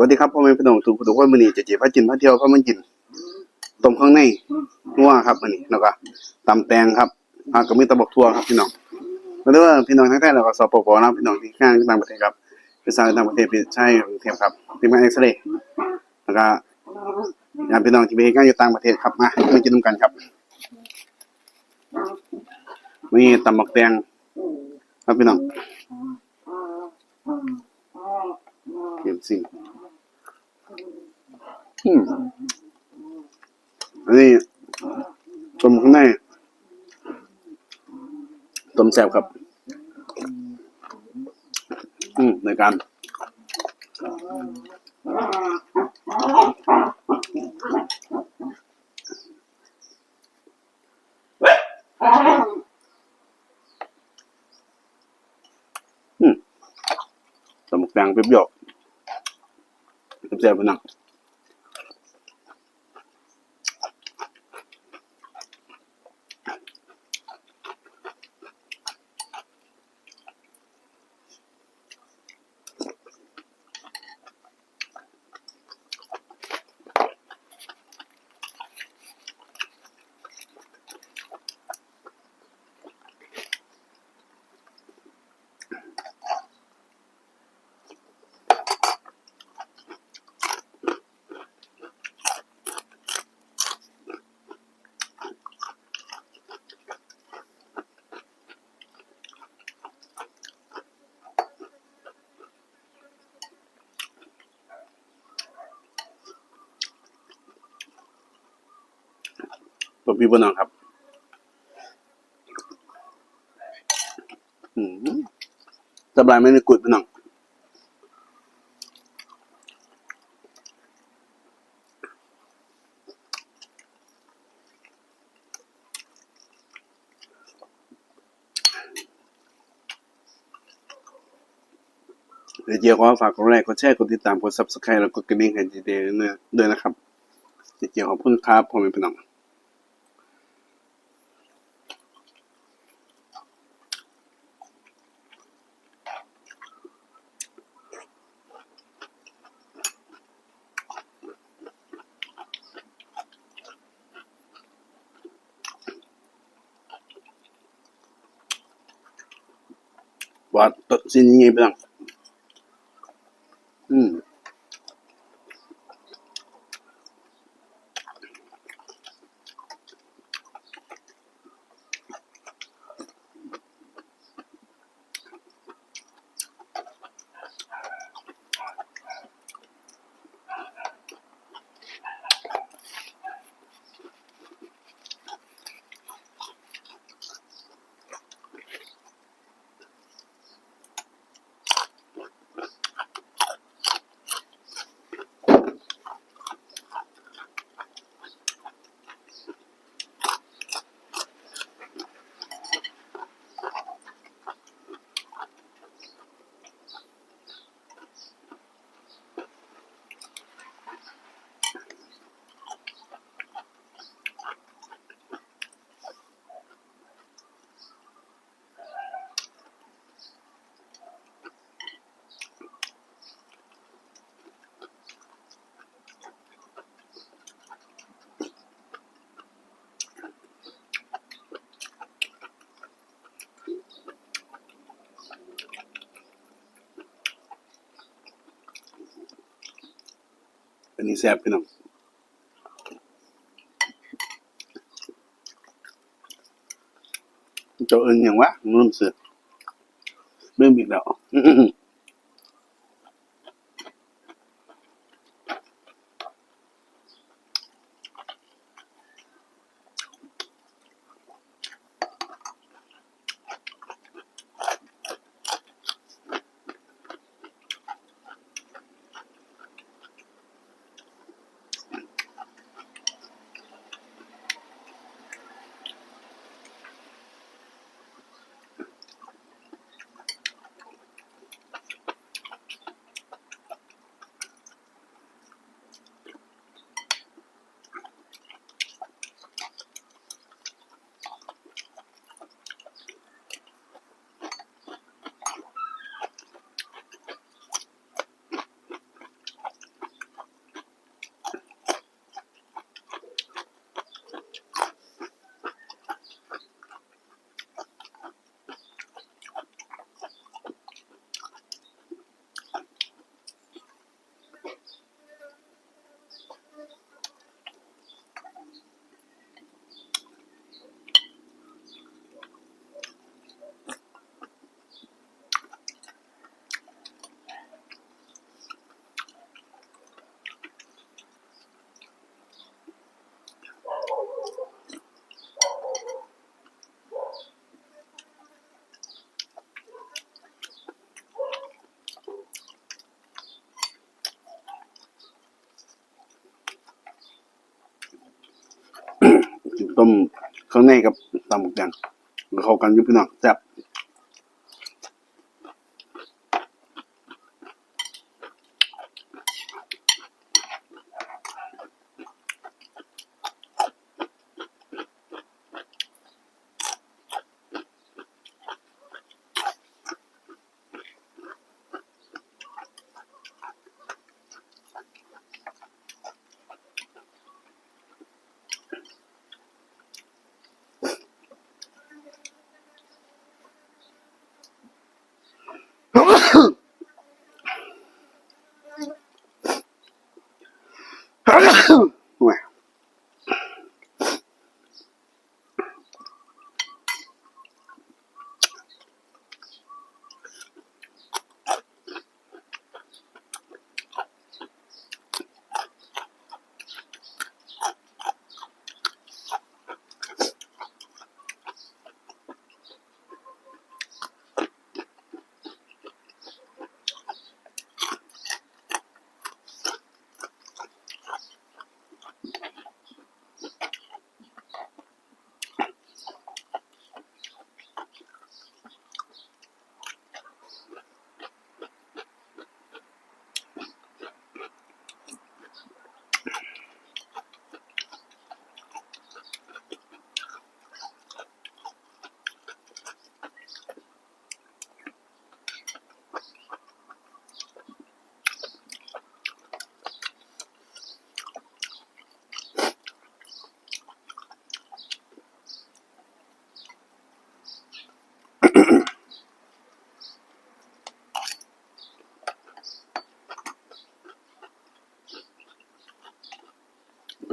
วัสดีครับพ่อแม่พี่น้องทุกทุกคนมื้อนี้จะเจ็บพากินพาเที่ยวพามันกินต้มข้างในนัวครับมื้อนี้แล้วก็ตำแตงครับอ่าก็มีตะบกทั่วครับพี่น้องแล้วด้วยพี่น้องทั้งไทยแล้วก็สปปนะพี่น้องที่ข้างต่างประเทศครับเป็นสาวต่างประเทศพี่ใช่กรุงเทพครับทีมาเอ็กซเรย์แล้วก็ญาติพี่น้องที่ไปเฮ็ดงานอยู่ต่างประเทศครับมามากินนำกันครับมีตำบักแตงครับพี่น้องเก็บสิ่งอืม นนี้ต้มข้างในต้มแซ่บครับ อืมในการอืมต้มแตงเปรี้ยวๆแซ่บๆไปนัง ตัวพี่บนน้องครับสบายไม่ได้กุดพี่น้องเดี๋ยวเจียวขอฝากกดไลค์กดแชร์กดติดตามกด subscribe แล้วกดกระดิ่งให้ดีเดด้วยนะครับเดี๋ยวเจียวขอบคุณครับผมเป็นพี่น้อง ว่าตด อันนี้แซ่บพี่น้องเจ้ ต้มข้างในกับตำหมกแดงเข้ากันอยู่พี่น้องแซ่บ โอ้ย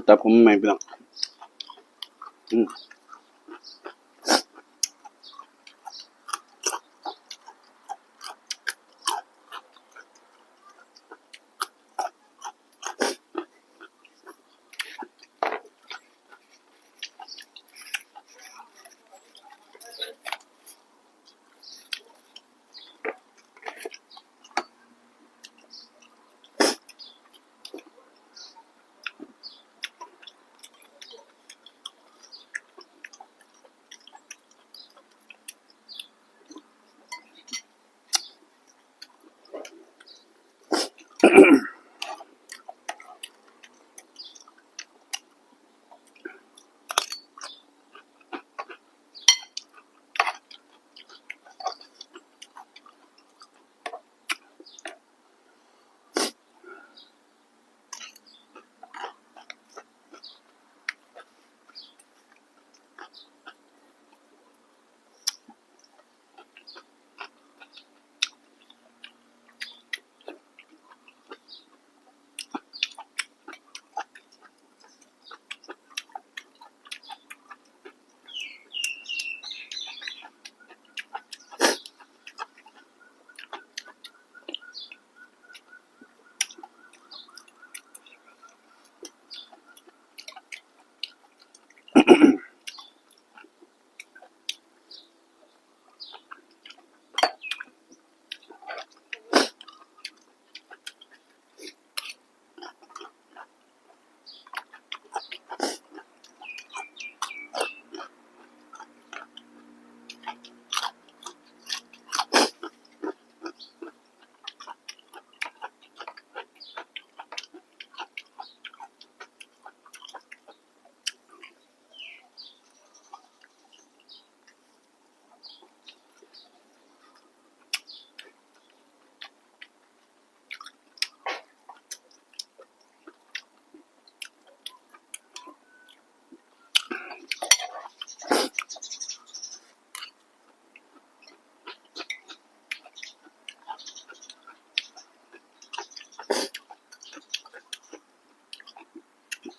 แต่ผมไม่พี่น้องอืม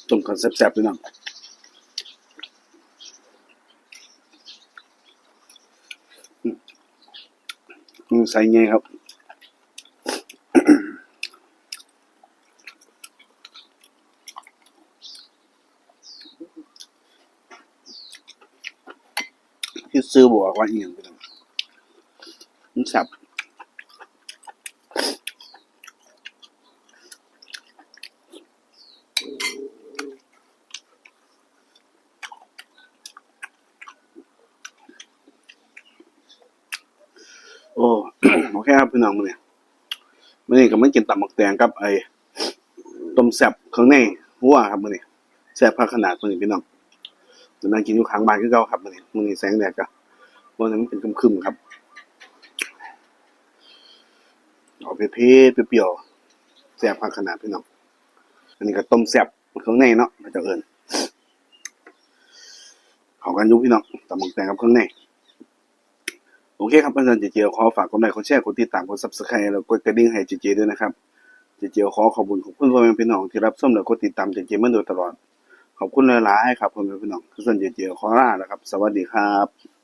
ต้มกันแซ่บๆพี่น้องอืมอืมใส่ไงครับที่ซื้อบอกว่าอีย่างไปแล้วมันสับ เคครับพี่น้องมื้อนี้มื้อนี้ก็มากินตำบักแตงกับไอ้ต้มแซ่บเครื่องในหัวครับมื้อนี้แซ่บพักขนาดมื้อนี้พี่น้องจะนั่งกินอยู่ข้างบ้านคือเก่าครับมื้อนี้มื้อนี้แสงแดดก็บ่นั้นมันเป็นครึมๆครับออกเผ็ดๆเปรี้ยวๆแซ่บพักขนาดพี่น้อง อันนี้ก็ต้มแซ่บเครื่องในเนาะพระเจ้าเอิญเขากันยุพี่น้องตำบักแตงกับเครื่องใน โอเคครับอาจารย์เจเจขอฝากกดไลค์กดแชร์กดติดตามกดซับสไครต์แล้วกดกระดิ่งให้เจเจด้วยนะครับเจเจขอขอบคุณขอบคุณพ่อแม่พี่น้องที่รับชมและกดติดตามเจเจมาโดยตลอด ขอบคุณหลายๆครับพ่อแม่พี่น้องคือส่วนเจเจขอลาแล้วครับ สวัสดีครับ